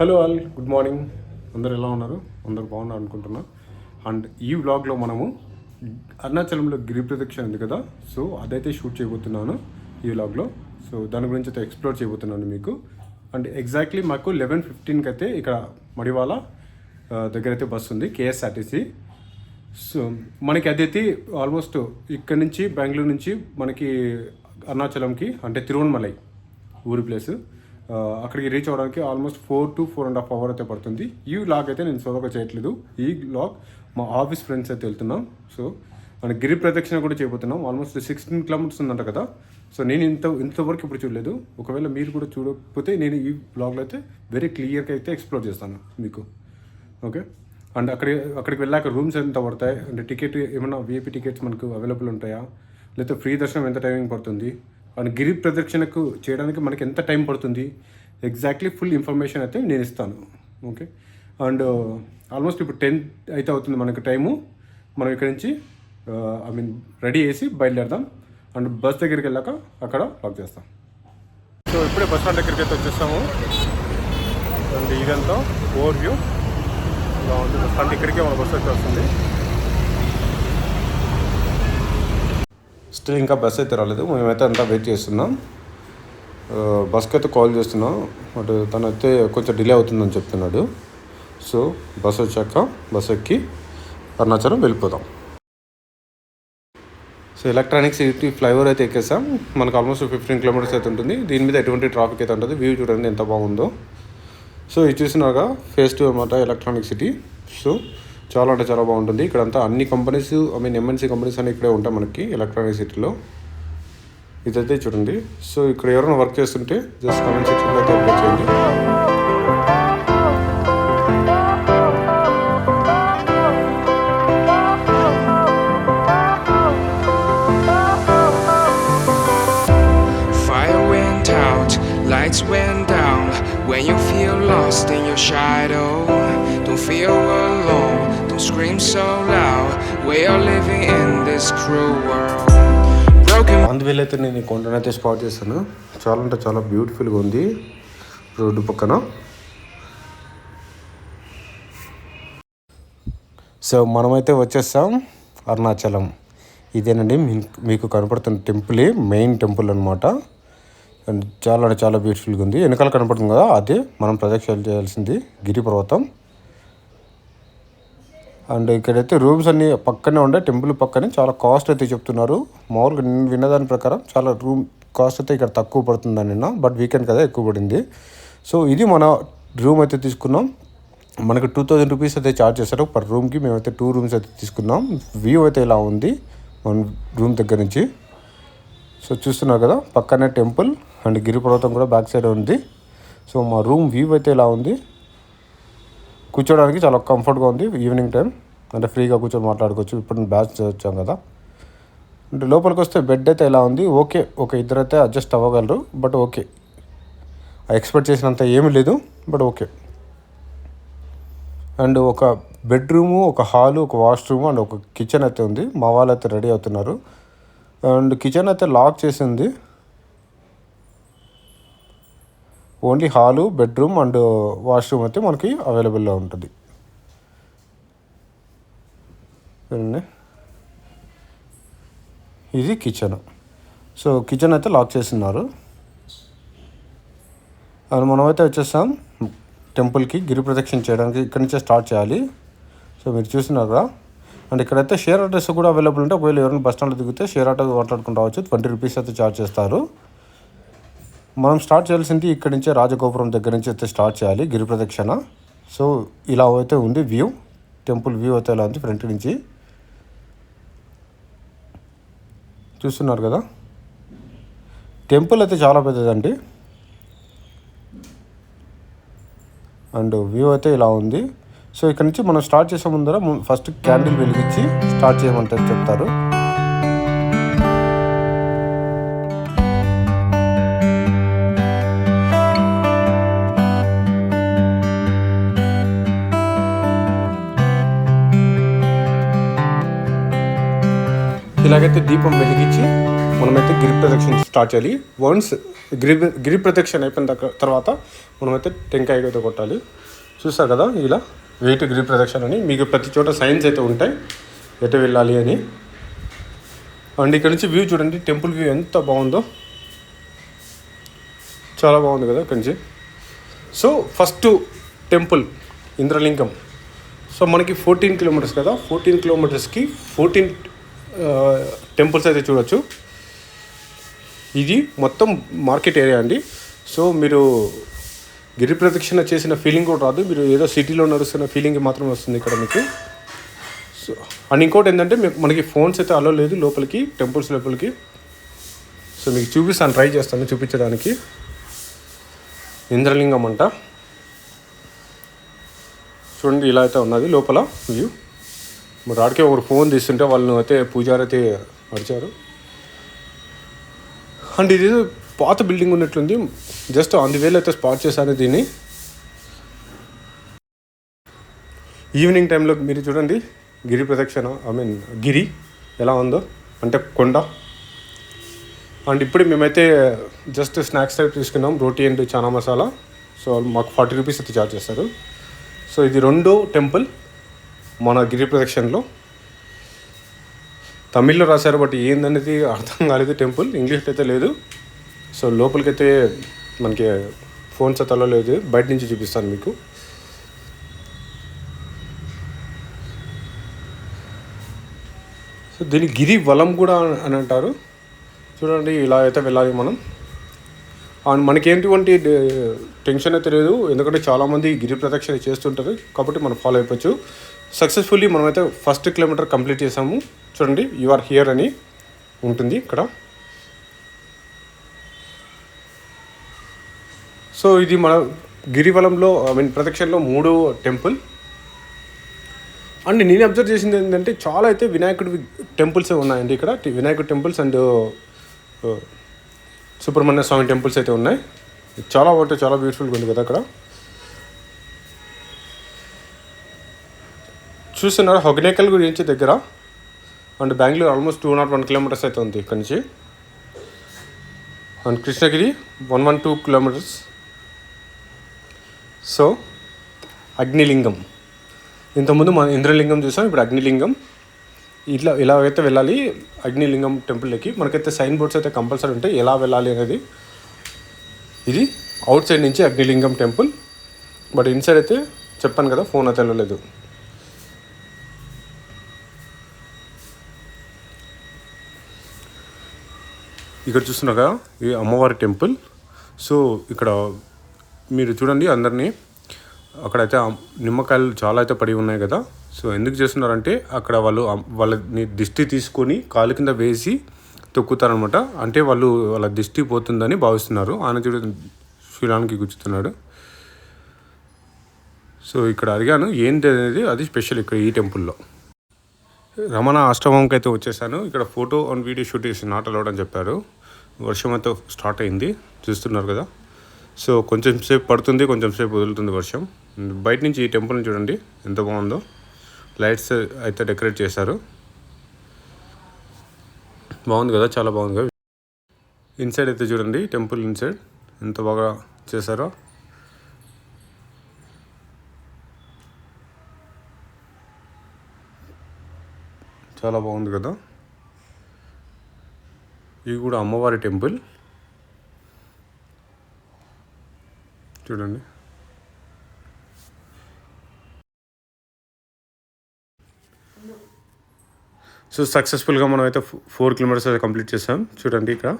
Hello all good morning అందరు ఎలా ఉన్నారు? అందరు బాగున్నారు అనుకుంటున్నా. అండ్ ఈ వ్లాగ్లో మనము అరుణాచలంలో గిరి ప్రదక్షిణ ఉంది కదా సో అదైతే షూట్ చేయబోతున్నాను ఈ వ్లాగ్లో సో దాని గురించి అయితే ఎక్స్ప్లోర్ చేయబోతున్నాను మీకు. అండ్ ఎగ్జాక్ట్లీ మాకు లెవెన్ ఫిఫ్టీన్కి అయితే ఇక్కడ మడివాల దగ్గర అయితే బస్సు ఉంది కేఎస్ఆర్టీసీ సో మనకి అదైతే ఆల్మోస్ట్ ఇక్కడ నుంచి బెంగళూరు నుంచి మనకి అరుణాచలంకి అంటే తిరువణమలై ఊరి ప్లేస్ అక్కడికి రీచ్ అవ్వడానికి almost four to four and half hour అయితే పడుతుంది. ఈ లాగ్ అయితే నేను సోలోగా చేయట్లేదు. ఈ లాగ్ మా ఆఫీస్ ఫ్రెండ్స్ అయితే వెళ్తున్నాం. సో మన గిరి ప్రదక్షిణ కూడా చేయబోతున్నాం ఆల్మోస్ట్ సిక్స్టీన్ కిలోమీటర్స్ ఉందంట కదా. సో నేను ఇంత ఇంతవరకు ఇప్పుడు చూడలేదు. ఒకవేళ మీరు కూడా చూడకపోతే నేను ఈ బ్లాగ్లో అయితే వెరీ క్లియర్గా అయితే ఎక్స్ప్లోర్ చేస్తాను మీకు. ఓకే అండ్ అక్కడ అక్కడికి వెళ్ళాక రూమ్స్ ఎంత పడతాయి? అంటే టికెట్ ఏమైనా విఐపీ టికెట్స్ మనకు అవైలబుల్ ఉంటాయా? లేకపోతే ఫ్రీ దర్శనం ఎంత టైమింగ్ పడుతుంది? అండ్ గిరి ప్రదక్షిణకు చేయడానికి మనకి ఎంత టైం పడుతుంది? ఎగ్జాక్ట్లీ ఫుల్ ఇన్ఫర్మేషన్ అయితే నేను ఇస్తాను. ఓకే అండ్ uh, ఆల్మోస్ట్ ఇప్పుడు టెన్ అయితే అవుతుంది మనకు టైము మనం ఇక్కడ నుంచి ఐ మీన్ రెడీ చేసి బయలుదేరదాం. అండ్ బస్ దగ్గరికి వెళ్ళాక అక్కడ లాక్ చేస్తాం. సో ఇప్పుడే బస్ స్టాండ్ దగ్గరికి అయితే వచ్చేస్తాము. అండ్ ఇదంతా ఓవర్ వ్యూ ఇలా ఉంది బస్ స్టాండ్ ఇక్కడికే మన బస్సు వచ్చేస్తుంది. స్టిల్ ఇంకా బస్ అయితే రాలేదు. మేమైతే అంతా వెయిట్ చేస్తున్నాం. బస్కి అయితే కాల్ చేస్తున్నాం. బట్ తను అయితే కొంచెం డిలే అవుతుందని చెప్తున్నాడు. సో బస్ వచ్చాక బస్ ఎక్కి అరుణాచలం వెళ్ళిపోదాం. సో ఎలక్ట్రానిక్ సిటీ ఫ్లైఓవర్ అయితే ఎక్కేసాం. మనకు ఆల్మోస్ట్ ఫిఫ్టీన్ కిలోమీటర్స్ అయితే ఉంటుంది. దీని మీద ఎటువంటి ట్రాఫిక్ అయితే ఉంటుంది వ్యూ చూడండి ఎంత బాగుందో. సో ఇది చూసినాక ఫేస్ టూ అనమాట ఎలక్ట్రానిక్ సిటీ సో చాలా అంటే చాలా బాగుంటుంది. ఇక్కడంతా అన్ని companies I mean MNC companies అన్నీ ఇక్కడే ఉంటాయి మనకి ఎలక్ట్రానిక్ సిటీలో ఇదైతే చూడండి. సో ఇక్కడ ఎవరైనా వర్క్ చేస్తుంటే జస్ట్ కమెంట్ సెక్షన్లో అయితే అప్డేట్ చేయండి. Went lights went down. When you feel lost in your shadow, don't feel alone, scream so loud. We are living in this cruel world. Broken అందువల్ల అయితే నేను ఈ కొండనైతే స్పాట్ చేశాను. చాలా అంటే చాలా బ్యూటిఫుల్గా ఉంది రోడ్డు పక్కన. సో మనమైతే వచ్చేస్తాం అరుణాచలం. ఇదేనండి మీకు కనపడుతున్న టెంపుల్ మెయిన్ టెంపుల్ అనమాట అండ్ చాలా అంటే చాలా బ్యూటిఫుల్గా ఉంది. వెనకాల కనపడుతుంది కదా అదే మనం ప్రదక్షిణ చేయాల్సింది గిరి పర్వతం. అండ్ ఇక్కడైతే రూమ్స్ అన్ని పక్కనే ఉండే టెంపుల్ పక్కనే. చాలా కాస్ట్ అయితే చెప్తున్నారు. మామూలుగా నేను విన్నదాని ప్రకారం చాలా రూమ్ కాస్ట్ అయితే ఇక్కడ తక్కువ పడుతుందని నిన్న బట్ వీకెండ్ కదా ఎక్కువ పడింది. సో ఇది మన రూమ్ అయితే తీసుకున్నాం. మనకు టూ థౌజండ్ రూపీస్ అయితే ఛార్జ్ చేస్తారు పర్ రూమ్కి. మేమైతే టూ రూమ్స్ అయితే తీసుకున్నాం. వ్యూ అయితే ఇలా ఉంది మన రూమ్ దగ్గర నుంచి? సో చూస్తున్నారు కదా పక్కనే టెంపుల్ అండ్ గిరి పర్వతం కూడా బ్యాక్ సైడ్ ఉంది. సో మా రూమ్ వ్యూ అయితే ఇలా ఉంది? కూర్చోడానికి చాలా కంఫర్ట్గా ఉంది ఈవినింగ్ టైం అంటే ఫ్రీగా కూర్చొని మాట్లాడుకోవచ్చు. ఇప్పుడు బ్యాచ్ వచ్చాం కదా. అంటే లోపలికి వస్తే బెడ్ అయితే ఎలా ఉంది? ఓకే. ఒక ఇద్దరు అయితే అడ్జస్ట్ అవ్వగలరు బట్ ఓకే ఎక్స్పెక్ట్ చేసినంత ఏమీ లేదు బట్ ఓకే అండ్ ఒక బెడ్రూము ఒక హాలు ఒక వాష్రూమ్ అండ్ ఒక కిచెన్ అయితే ఉంది. మా వాళ్ళు అయితే రెడీ అవుతున్నారు. అండ్ కిచెన్ అయితే లాక్ చేసింది. Only hall bedroom and washroom అయితే మనకి అవైలబుల్లో ఉంటుంది. చూడండి. ఇది కిచెన్. సో కిచెన్ అయితే లాక్ చేస్తున్నారు. అండ్ మనమైతే వచ్చేస్తాం టెంపుల్కి గిరి ప్రదక్షిణ చేయడానికి ఇక్కడి నుంచే స్టార్ట్ చేయాలి. సో మీరు చూస్తున్నారు కదా. అండ్ ఇక్కడైతే షేర్ ఆటోస్ కూడా అవైలబుల్ ఉంటే ఒకవేళ ఎవరైనా బస్ స్టాండ్లో దిగితే షేర్ ఆటో మాట్లాడుకుంటూ రావచ్చు. ట్వంటీ రూపీస్ అయితే ఛార్జ్ చేస్తారు. మనం స్టార్ట్ చేయాల్సింది ఇక్కడి నుంచే రాజగోపురం దగ్గర నుంచి అయితే స్టార్ట్ చేయాలి గిరి ప్రదక్షిణ. సో ఇలా అయితే ఉంది వ్యూ. టెంపుల్ వ్యూ అయితే ఇలా ఉంది ఫ్రంట్ నుంచి? చూస్తున్నారు కదా? టెంపుల్ అయితే చాలా పెద్దదండి. అండ్ వ్యూ అయితే ఇలా ఉంది. సో ఇక్కడ నుంచి మనం స్టార్ట్ చేసే ముందర ఫస్ట్ క్యాండిల్ వెలిగించి స్టార్ట్ చేయమంటే చెప్తారు. ఇలాగైతే దీపం వెలిగించి మనమైతే గిరి ప్రదక్షిణ స్టార్ట్ చేయాలి. వన్స్ గిరి గిరి ప్రదక్షిణ అయిపోయిన తర్వాత మనమైతే టెంకాయ అయితే కొట్టాలి. చూస్తారు కదా ఇలా వెయిట్ గిరి ప్రదక్షిణ అని. మీకు ప్రతి చోట సైన్స్ అయితే ఉంటాయి. ఎటు వెళ్ళాలి అని. అండ్ ఇక్కడ నుంచి వ్యూ చూడండి. టెంపుల్ వ్యూ ఎంత బాగుందో. చాలా బాగుంది కదా ఇక్కడి నుంచి so first temple Indralingam. So మనకి ఫోర్టీన్ కిలోమీటర్స్ కదా. ఫోర్టీన్ కిలోమీటర్స్కి ఫోర్టీన్ టెంపుల్స్ అయితే చూడొచ్చు. ఇది మొత్తం మార్కెట్ ఏరియా అండి. సో మీరు గిరి ప్రదక్షిణ చేసిన ఫీలింగ్ కూడా రాదు. మీరు ఏదో సిటీలో నడుస్తున్న ఫీలింగ్ మాత్రం వస్తుంది ఇక్కడ మీకు. సో అండ్ ఇంకోటి ఏంటంటే మనకి ఫోన్స్ అయితే అలో లేదు లోపలికి టెంపుల్స్ లోపలికి. సో మీకు చూపిస్తాను ట్రై చేస్తాను చూపించడానికి. ఇంద్రలింగం అంట. చూడండి ఇలా అయితే ఉన్నది లోపల వ్యూ మరి ఆడికే ఒకరు ఫోన్ తీస్తుంటే వాళ్ళు అయితే పూజారి అయితే అడిచారు అండ్ ఇది పాత బిల్డింగ్ ఉన్నట్లుంది. జస్ట్ ఆన్ ది వేలో అయితే స్పాట్ చేశారు దీన్ని. ఈవినింగ్ టైంలో మీరు చూడండి గిరి ప్రదక్షిణ ఐ మీన్ గిరి ఎలా ఉందో అంటే కొండ. అండ్ ఇప్పుడు మేమైతే జస్ట్ స్నాక్స్ టైప్ తీసుకున్నాం రోటీ అండ్ చానా మసాలా సో మాకు ఫార్టీ రూపీస్ అయితే చార్జ్ చేస్తారు సో ఇది రెండో టెంపుల్ మన గిరి ప్రదక్షిణలో. తమిళ్ళో రాశారు బట్ ఏందనేది అర్థం కాలేదు టెంపుల్. ఇంగ్లీష్లో అయితే లేదు. సో లోపలికైతే మనకి ఫోన్స్ అయితే లేదు. బయట నుంచి చూపిస్తాను మీకు. సో దీని గిరి వలం కూడా అని అంటారు. చూడండి ఇలా అయితే వెళ్ళాలి మనం. అండ్ మనకి టెన్షన్ అయితే లేదు. ఎందుకంటే చాలామంది గిరి ప్రదక్షిణ చేస్తుంటారు. కాబట్టి మనం ఫాలో అయిపోవచ్చు. సక్సెస్ఫుల్లీ మనమైతే ఫస్ట్ కిలోమీటర్ కంప్లీట్ చేసాము. చూడండి యు ఆర్ హియర్ అని ఉంటుంది ఇక్కడ. సో ఇది మన గిరివలంలో ఐ మీన్ ప్రదక్షిణలో మూడో టెంపుల్ అండ్ నేను అబ్జర్వ్ చేసింది ఏంటంటే చాలా అయితే వినాయకుడి టెంపుల్స్ ఉన్నాయండి ఇక్కడ. వినాయకుడి temples and uh, uh, Subrahmanya Swamy temples అయితే ఉన్నాయి. చాలా అంటే చాలా బ్యూటిఫుల్గా ఉంది కదా అక్కడ. చూస్తున్నారు హొగనేకల్ గురించి దగ్గర. And Bengaluru almost two nought one kilometres అయితే ఉంది ఇక్కడ నుంచి. And Krishnagiri one one two kilometres so Agnilingam. ఇంతకుముందు మన ఇంద్రలింగం చూసాం ఇప్పుడు అగ్నిలింగం. ఇట్లా ఇలా అయితే వెళ్ళాలి అగ్నిలింగం టెంపుల్లోకి మనకైతే సైన్ బోర్డ్స్ అయితే కంపల్సరీ ఉంటాయి ఎలా వెళ్ళాలి అనేది. ఇది అవుట్ సైడ్ నుంచి అగ్నిలింగం టెంపుల్ బట్ ఇన్సైడ్ అయితే చెప్పాను కదా ఫోన్ అయితే వెళ్ళలేదు. ఇక్కడ చూస్తున్నారు ఈ ఇది అమ్మవారి టెంపుల్. సో ఇక్కడ మీరు చూడండి అందరినీ. అక్కడైతే నిమ్మకాయలు చాలా అయితే పడి ఉన్నాయి కదా. సో ఎందుకు చేస్తున్నారంటే అక్కడ వాళ్ళు వాళ్ళని దిష్టి తీసుకొని కాలు కింద వేసి తొక్కుతారనమాట. అంటే వాళ్ళు వాళ్ళ దిష్టి పోతుందని భావిస్తున్నారు. ఆయన చూడ శిలానికి గుచ్చుతున్నాడు సో ఇక్కడ అడిగాను ఏంటి అనేది అది స్పెషల్ ఇక్కడ ఈ టెంపుల్లో. రమణ ఆశ్రమంకి అయితే వచ్చేసాను. ఇక్కడ ఫోటో అండ్ వీడియో షూట్ చేసి నాట్ అలౌడ్ అని చెప్పారు. వర్షం అయితే స్టార్ట్ అయింది. చూస్తున్నారు కదా. సో కొంచెం సేపు పడుతుంది కొంచెం సేపు వదులుతుంది వర్షం. బయట నుంచి ఈ టెంపుల్ని చూడండి ఎంత బాగుందో. లైట్స్ అయితే డెకరేట్ చేశారు. బాగుంది కదా చాలా బాగుంది కదా. ఇన్సైడ్ అయితే చూడండి టెంపుల్ ఇన్సైడ్ ఎంత బాగా చేశారో. చాలా బాగుంది కదా. ఇది కూడా అమ్మవారి టెంపుల్. చూడండి. సో సక్సెస్ఫుల్గా మనం అయితే ఫోర్ కిలోమీటర్స్ అయితే కంప్లీట్ చేసాం. చూడండి ఇక్కడ.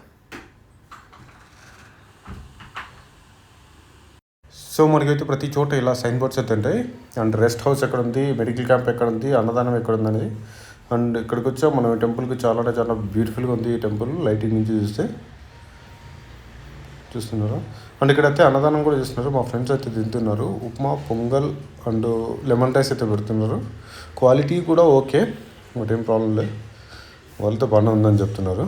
సో మనకైతే ప్రతి చోట ఇలా సైన్ బోర్డ్స్ అయితే ఉంటాయి. అండ్ రెస్ట్ హౌస్ ఎక్కడ ఉంది? మెడికల్ క్యాంప్ ఎక్కడ ఉంది? అన్నదానం ఎక్కడ ఉంది అనేది అండ్ ఇక్కడికి వచ్చా మనం టెంపుల్కి చాలా అంటే చాలా బ్యూటిఫుల్గా ఉంది ఈ టెంపుల్. లైటింగ్ నుంచి చూస్తే చూస్తున్నారా? అండ్ ఇక్కడైతే అన్నదానం కూడా చేస్తున్నారు. మా ఫ్రెండ్స్ అయితే తింటున్నారు. Upma pongal and lemon rice అయితే పెడుతున్నారు. క్వాలిటీ కూడా ఓకే. ఏం ప్రాబ్లం లేదు. వాళ్ళతో బాగానే ఉందని చెప్తున్నారు.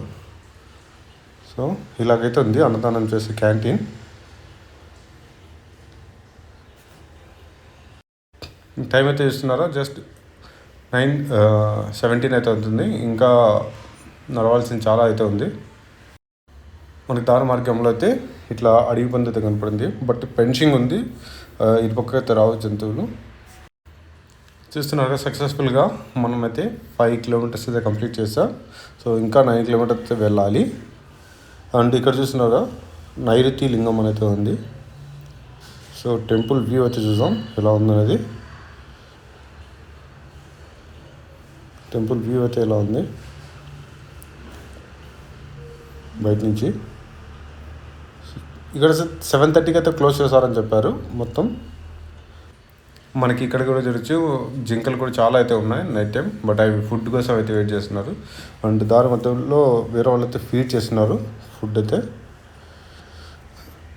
సో ఇలాగైతే ఉంది అన్నదానం చేసే క్యాంటీన్. టైం అయితే ఇస్తున్నారా? జస్ట్ నైన్ సెవెంటీన్ అయితే అవుతుంది ఇంకా నడవాల్సింది చాలా అయితే ఉంది. మనకి దారి మార్గంలో అయితే ఇట్లా అడవి పంది అయితే కనపడింది. బట్ పెన్షింగ్ ఉంది. ఇటుపక్క పక్క అయితే రావు జంతువులు. చూస్తున్నారు సక్సెస్ఫుల్గా మనమైతే ఫైవ్ కిలోమీటర్స్ అయితే కంప్లీట్ చేస్తాం సో ఇంకా నైన్ కిలోమీటర్స్ వెళ్ళాలి. అండ్ ఇక్కడ చూస్తున్నారా నైరుతి లింగం అనేది ఉంది. సో టెంపుల్ వ్యూ అయితే చూద్దాం ఎలా ఉందనేది. టెంపుల్ వ్యూ అయితే ఎలా ఉంది? బయట నుంచి. ఇక్కడ సెవెన్ థర్టీకి అయితే క్లోజ్ చేస్తారని చెప్పారు మొత్తం. మనకి ఇక్కడ కూడా చూడొచ్చు జింకలు కూడా చాలా అయితే ఉన్నాయి నైట్ టైం బట్ అవి ఫుడ్ కోసం అయితే వెయిట్ చేస్తున్నారు. అండ్ దారి మధ్యలో వేరే వాళ్ళు అయితే ఫీడ్ చేస్తున్నారు ఫుడ్ అయితే.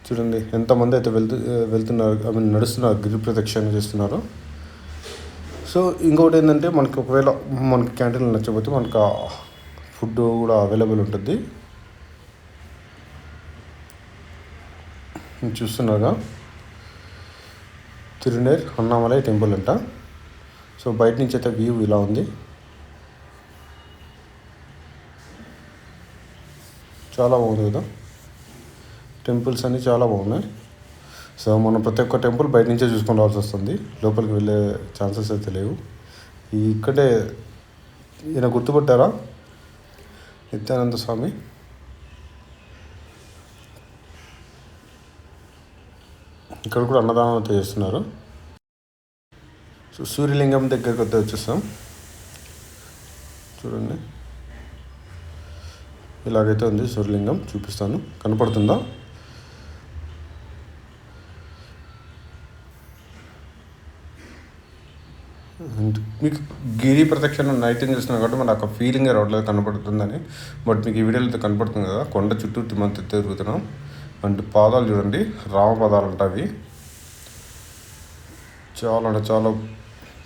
చూడండి ఎంతమంది అయితే వెళ్తూ వెళ్తున్నారు ఐ మీన్ నడుస్తున్నారు గిరి ప్రదక్షిణ చేస్తున్నారు. సో ఇంకొకటి ఏంటంటే మనకి ఒకవేళ మనకి క్యాంటీన్లో నచ్చకపోతే మనకు ఫుడ్ కూడా అవైలబుల్ ఉంటుంది. చూస్తున్నాగా. తిరునేర్ అన్నామలై టెంపుల్ అంట. సో బయట నుంచి అయితే వ్యూ ఇలా ఉంది. చాలా బాగుంది కదా. టెంపుల్స్ అన్నీ చాలా బాగున్నాయి. సో మనం ప్రతి ఒక్క టెంపుల్ బయట నుంచే చూసుకొని రావాల్సి వస్తుంది. లోపలికి వెళ్ళే ఛాన్సెస్ అయితే లేవు. ఇక్కడే ఈయన గుర్తుపట్టారా? నిత్యానంద స్వామి. ఇక్కడ కూడా అన్నదానం అయితే చేస్తున్నారు. సో సూర్యలింగం దగ్గరికి అయితే వచ్చేస్తాం. చూడండి. ఇలాగైతే ఉంది సూర్యలింగం చూపిస్తాను. కనపడుతుందా అండ్ మీకు గిరి ప్రదక్షిణ నైట్ టైం కాబట్టి మనకు ఒక ఫీలింగ్ రావట్లేదు కనపడుతుందని. బట్ మీకు ఈ వీడియోలో అయితే కనపడుతుంది కదా కొండ చుట్టూ తిమ్మంత తిరుగుతున్నాం. అండ్ పాదాలు చూడండి రామ పాదాలు అంట అవి. చాలా అంటే చాలా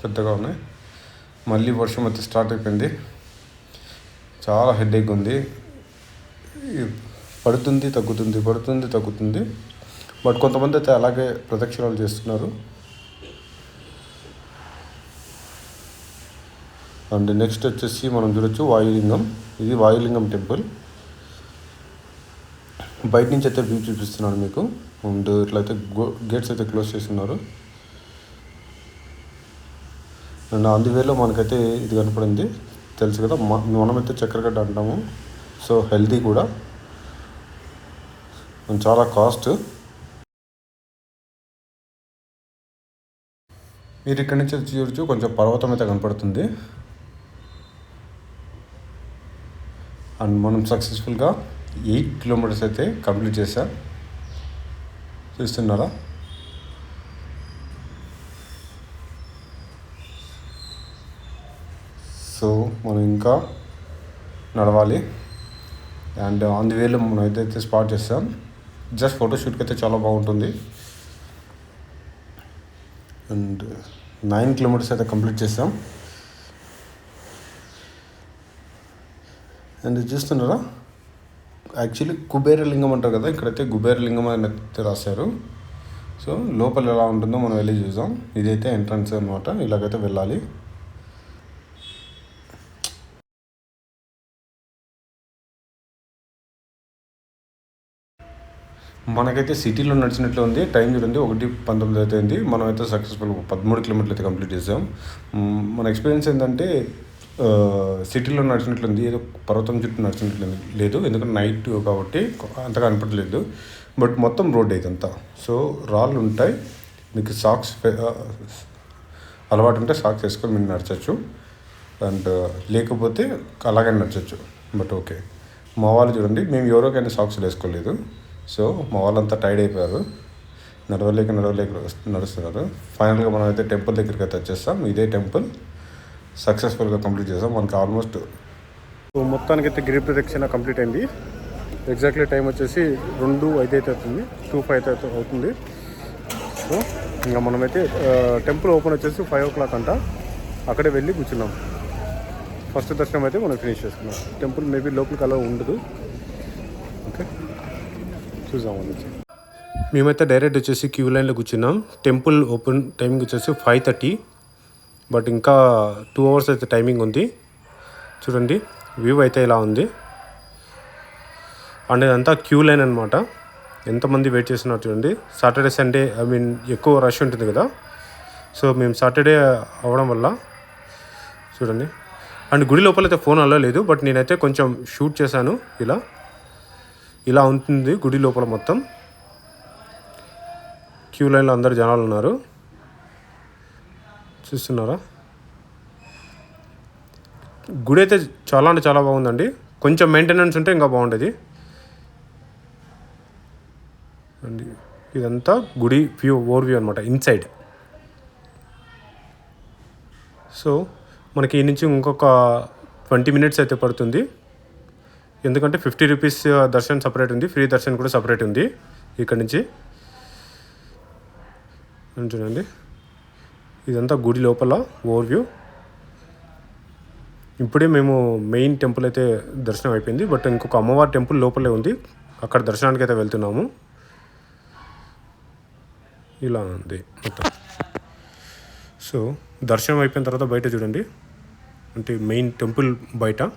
పెద్దగా ఉన్నాయి. మళ్ళీ వర్షం అయితే స్టార్ట్ అయిపోయింది. చాలా హెడేక్ ఉంది. పడుతుంది తగ్గుతుంది పడుతుంది తగ్గుతుంది. బట్ కొంతమంది అయితే అలాగే ప్రదక్షిణాలు చేస్తున్నారు. అండ్ నెక్స్ట్ వచ్చేసి మనం చూడొచ్చు వాయులింగం. ఇది వాయులింగం టెంపుల్. బయట నుంచి అయితే వ్యూ చూపిస్తున్నాను మీకు. అండ్ ఇట్లయితే గో గేట్స్ అయితే క్లోజ్ చేస్తున్నారు. అండ్ అందువేలో మనకైతే ఇది కనపడింది. తెలుసు కదా మనమైతే చక్కెరగడ్డ అంటాము. సో హెల్తీ కూడా. చాలా కాస్ట్. మీరు ఇక్కడి నుంచి చూడొచ్చు కొంచెం పర్వతం అయితే కనపడుతుంది. అండ్ మనం సక్సెస్ఫుల్గా ఎయిట్ కిలోమీటర్స్ అయితే కంప్లీట్ చేశాం చూస్తున్నారా? సో మనం ఇంకా నడవాలి. అండ్ ఆన్ ది వేలో మనం ఏదైతే స్పాట్ చేస్తాం. జస్ట్ ఫోటోషూట్కి అయితే చాలా బాగుంటుంది. అండ్ నైన్ కిలోమీటర్స్ అయితే కంప్లీట్ చేస్తాం. అండ్ చూస్తున్నారా? యాక్చువల్లీ కుబేర లింగం అంటారు కదా ఇక్కడైతే కుబేరలింగం అని అయితే రాశారు. సో లోపల ఎలా ఉంటుందో మనం వెళ్ళి చూద్దాం. ఇదైతే ఎంట్రన్స్ అనమాట ఇలాగైతే వెళ్ళాలి. మనకైతే సిటీలో నడిచినట్లు ఉంది టైం చూడండి ఒకటి పంతొమ్మిది అయితే ఉంది మనం అయితే సక్సెస్ఫుల్ పదమూడు కిలోమీటర్లు అయితే కంప్లీట్ చేసాం. మన ఎక్స్పీరియన్స్ ఏంటంటే సిటీలో నడిచినట్లుంది ఏదో పర్వతం చుట్టూ నడిచినట్లు లేదు ఎందుకంటే నైట్ కాబట్టి అంతగా అనిపించలేదు బట్ మొత్తం రోడ్ ఇదంతా. సో రాళ్ళు ఉంటాయి. మీకు సాక్స్ అలవాటు ఉంటే సాక్స్ వేసుకొని మీరు నడచచ్చు. అండ్ లేకపోతే అలాగే నడచచ్చు. బట్ ఓకే మా వాళ్ళు చూడండి మేము ఎవరికైనా సాక్స్ వేసుకోలేదు. సో మా వాళ్ళంతా టైర్డ్ అయిపోయారు. నడవలేక నడవలేక నడుస్తున్నారు. ఫైనల్గా మనం అయితే టెంపుల్ దగ్గరికి అయితే వచ్చేస్తాం. ఇదే టెంపుల్ సక్సెస్ఫుల్గా కంప్లీట్ చేసాం. మనకి ఆల్మోస్ట్ మొత్తానికి అయితే గిరి ప్రదక్షిణ కంప్లీట్ అయింది. ఎగ్జాక్ట్లీ టైం వచ్చేసి రెండు ఐదు అయితే అవుతుంది. టూ ఫైవ్ అయితే అవుతుంది. సో ఇంకా మనమైతే టెంపుల్ ఓపెన్ వచ్చేసి ఫైవ్ ఓ క్లాక్ అంట. అక్కడే వెళ్ళి కూర్చున్నాం. ఫస్ట్ దర్శనం అయితే మనం ఫినిష్ చేసుకున్నాం. టెంపుల్ మేబీ లోపలికి అలా ఉండదు. ఓకే చూసాం నుంచి. మేమైతే డైరెక్ట్ వచ్చేసి క్యూ లైన్లో కూర్చున్నాం. టెంపుల్ ఓపెన్ టైమింగ్ వచ్చేసి ఫైవ్ థర్టీ బట్ ఇంకా టూ అవర్స్ అయితే టైమింగ్ ఉంది. చూడండి వ్యూ అయితే ఇలా ఉంది. అండ్ ఇదంతా క్యూ లైన్ అనమాట ఎంతమంది వెయిట్ చేస్తున్నారు చూడండి. సాటర్డే సండే ఐ మీన్ ఎక్కువ రష్ ఉంటుంది కదా. సో మేము సాటర్డే అవడం వల్ల చూడండి. అండ్ గుడి లోపల అయితే ఫోన్ అల్లలేదు బట్ నేనైతే కొంచెం షూట్ చేశాను ఇలా. ఇలా ఉంటుంది గుడి లోపల మొత్తం. క్యూ లైన్లో అందరు జనాలు ఉన్నారు. చూస్తున్నారా? గుడి అయితే చాలా అంటే చాలా బాగుందండి. కొంచెం మెయింటెనెన్స్ ఉంటే ఇంకా బాగుండేది. అండి ఇదంతా గుడి వ్యూ ఓవర్ వ్యూ అనమాట ఇన్సైడ్ సో మనకి ఈ నుంచి ఇంకొక ట్వంటీ మినిట్స్ అయితే పడుతుంది. ఎందుకంటే ఫిఫ్టీ రూపీస్ దర్శనం సపరేట్ ఉంది ఫ్రీ దర్శనం కూడా సపరేట్ ఉంది ఇక్కడ నుంచి. చూడండి. ఇదంతా గుడి లోపల ఓవర్ వ్యూ ఇప్పుడే మేము మెయిన్ టెంపుల్ అయితే దర్శనం అయిపోయింది బట్ ఇంకొక అమ్మవారి టెంపుల్ లోపలే ఉంది. అక్కడ దర్శనానికి అయితే వెళ్తున్నాము. ఇలా ఉంది మొత్తం. సో దర్శనం అయిపోయిన తర్వాత బయట చూడండి. అంటే మెయిన్ టెంపుల్ బయట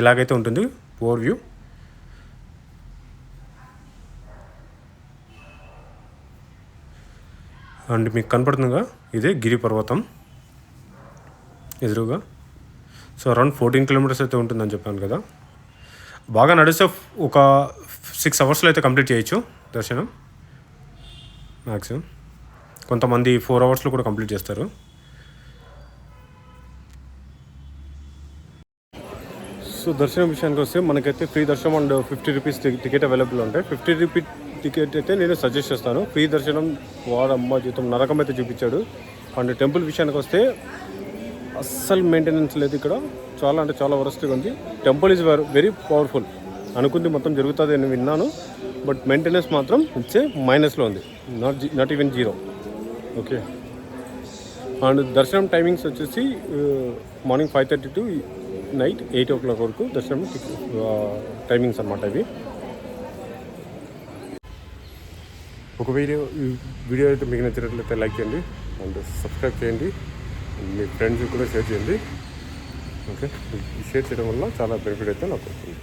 ఇలాగైతే ఉంటుంది ఓవర్ వ్యూ అండ్ మీకు కనపడుతుందిగా? ఇదే గిరి పర్వతం. ఎదురుగా. సో అరౌండ్ ఫోర్టీన్ కిలోమీటర్స్ అయితే ఉంటుందని చెప్పాను కదా. బాగా నడిస్తే ఒక సిక్స్ అవర్స్లో అయితే కంప్లీట్ చేయొచ్చు దర్శనం. మ్యాక్సిమం కొంతమంది ఫోర్ అవర్స్లో కూడా కంప్లీట్ చేస్తారు. సో దర్శనం విషయానికి వస్తే మనకైతే ఫ్రీ దర్శనం and fifty rupees ticket available ఉంటాయి. ఫిఫ్టీ రూపీ టికెట్ అయితే నేను సజెస్ట్ చేస్తాను. ఫ్రీ దర్శనం వాడమ్మ జీతం నరకం అయితే చూపించాడు. అండ్ టెంపుల్ విషయానికి వస్తే అస్సలు మెయింటెనెన్స్ లేదు ఇక్కడ. చాలా అంటే చాలా వరస్ట్గా ఉంది. టెంపుల్ ఈజ్ వెరీ పవర్ఫుల్ అనుకుంది మొత్తం జరుగుతుంది అని విన్నాను. బట్ మెయింటెనెన్స్ మాత్రం ఇచ్చే మైనస్లో ఉంది. Not not even zero okay and దర్శనం టైమింగ్స్ వచ్చేసి morning five thirty to night eight o'clock వరకు దర్శనం uh, టైమింగ్స్ అనమాట ఇవి. ఒక వీడియో ఈ వీడియో అయితే మీకు నచ్చినట్లయితే లైక్ చేయండి అండ్ సబ్స్క్రైబ్ చేయండి మీ ఫ్రెండ్స్ కూడా షేర్ చేయండి. ఓకే? షేర్ చేయడం వల్ల చాలా బెనిఫిట్ అయితే నాకు వస్తుంది.